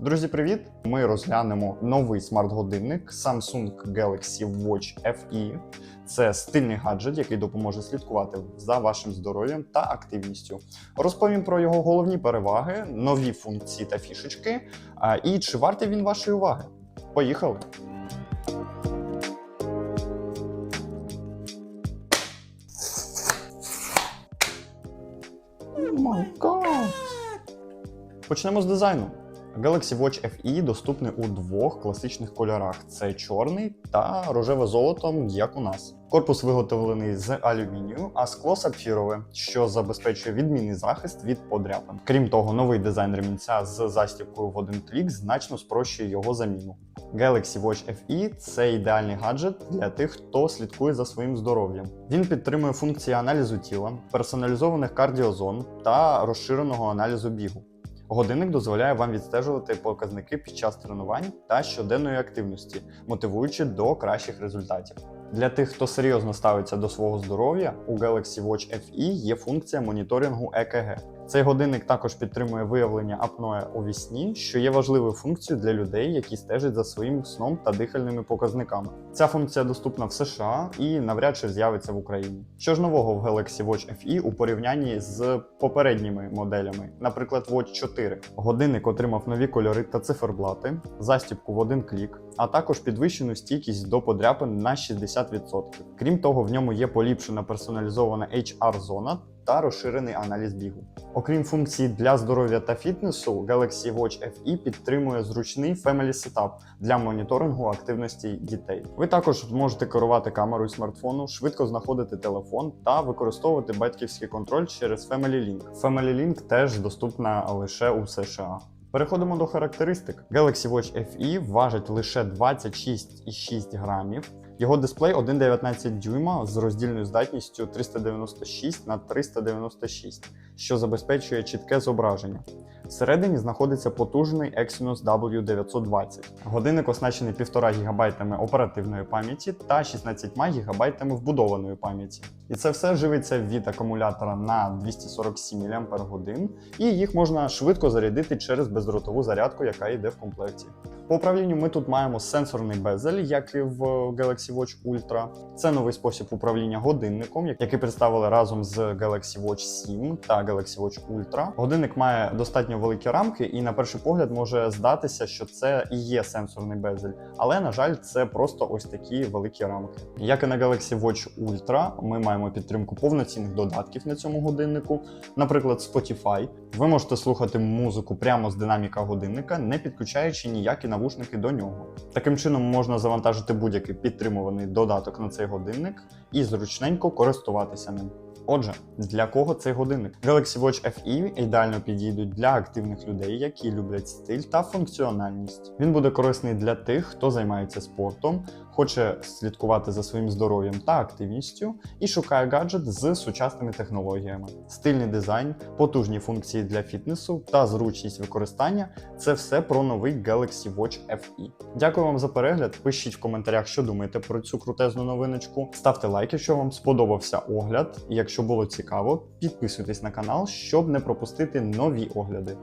Друзі, привіт! Ми розглянемо новий смарт-годинник Samsung Galaxy Watch FE. Це стильний гаджет, який допоможе слідкувати за вашим здоров'ям та активністю. Розповім про його головні переваги, нові функції та фішечки. І чи вартий він вашої уваги? Поїхали! Почнемо з дизайну. Galaxy Watch FE доступний у двох класичних кольорах: це чорний та рожеве золотом, як у нас. Корпус виготовлений з алюмінію, а скло сапфірове, що забезпечує відмінний захист від подряпин. Крім того, новий дизайн ремінця з застібкою в один клік значно спрощує його заміну. Galaxy Watch FE – це ідеальний гаджет для тих, хто слідкує за своїм здоров'ям. Він підтримує функції аналізу тіла, персоналізованих кардіозон та розширеного аналізу бігу. Годинник дозволяє вам відстежувати показники під час тренувань та щоденної активності, мотивуючи до кращих результатів. Для тих, хто серйозно ставиться до свого здоров'я, у Galaxy Watch FE є функція моніторингу ЕКГ. Цей годинник також підтримує виявлення апноe у вісні, що є важливою функцією для людей, які стежать за своїм сном та дихальними показниками. Ця функція доступна в США і навряд чи з'явиться в Україні. Що ж нового в Galaxy Watch FE у порівнянні з попередніми моделями, наприклад, Watch 4. Годинник отримав нові кольори та циферблати, застібку в один клік, а також підвищену стійкість до подряпин на 60%. Крім того, в ньому є поліпшена персоналізована HR-зона та розширений аналіз бігу. Окрім функцій для здоров'я та фітнесу, Galaxy Watch FE підтримує зручний Family Setup для моніторингу активності дітей. Ви також зможете керувати камерою смартфону, швидко знаходити телефон та використовувати батьківський контроль через Family Link. Family Link теж доступна лише у США. Переходимо до характеристик. Galaxy Watch FE важить лише 26,6 грамів. Його дисплей 1,19 дюйма з роздільною здатністю 396 на 396, що забезпечує чітке зображення. Всередині знаходиться потужний Exynos W920. Годинник оснащений 1,5 ГБ оперативної пам'яті та 16 ГБ вбудованої пам'яті. І це все живиться від акумулятора на 247 мАч, і їх можна швидко зарядити через бездротову зарядку, яка йде в комплекті. По управлінню ми тут маємо сенсорний безель, як і в Galaxy Watch Ultra. Це новий спосіб управління годинником, який представили разом з Galaxy Watch 7 та Galaxy Watch Ultra. Годинник має достатньо великі рамки, і на перший погляд може здатися, що це і є сенсорний безель. Але на жаль, це просто ось такі великі рамки. Як і на Galaxy Watch Ultra, ми маємо підтримку повноцінних додатків на цьому годиннику, наприклад, Spotify. Ви можете слухати музику прямо з динаміка годинника, не підключаючи ніякі навушники до нього. Таким чином можна завантажити будь-який підтримуваний додаток на цей годинник і зручненько користуватися ним. Отже, для кого цей годинник? Galaxy Watch FE ідеально підійдуть для активних людей, які люблять стиль та функціональність. Він буде корисний для тих, хто займається спортом, хоче слідкувати за своїм здоров'ям та активністю і шукає гаджет з сучасними технологіями. Стильний дизайн, потужні функції для фітнесу та зручність використання це все про новий Galaxy Watch FE. Дякую вам за перегляд. Пишіть в коментарях, що думаєте про цю крутезну новиночку. Ставте лайк, якщо вам сподобався огляд. І якщо було цікаво, підписуйтесь на канал, щоб не пропустити нові огляди.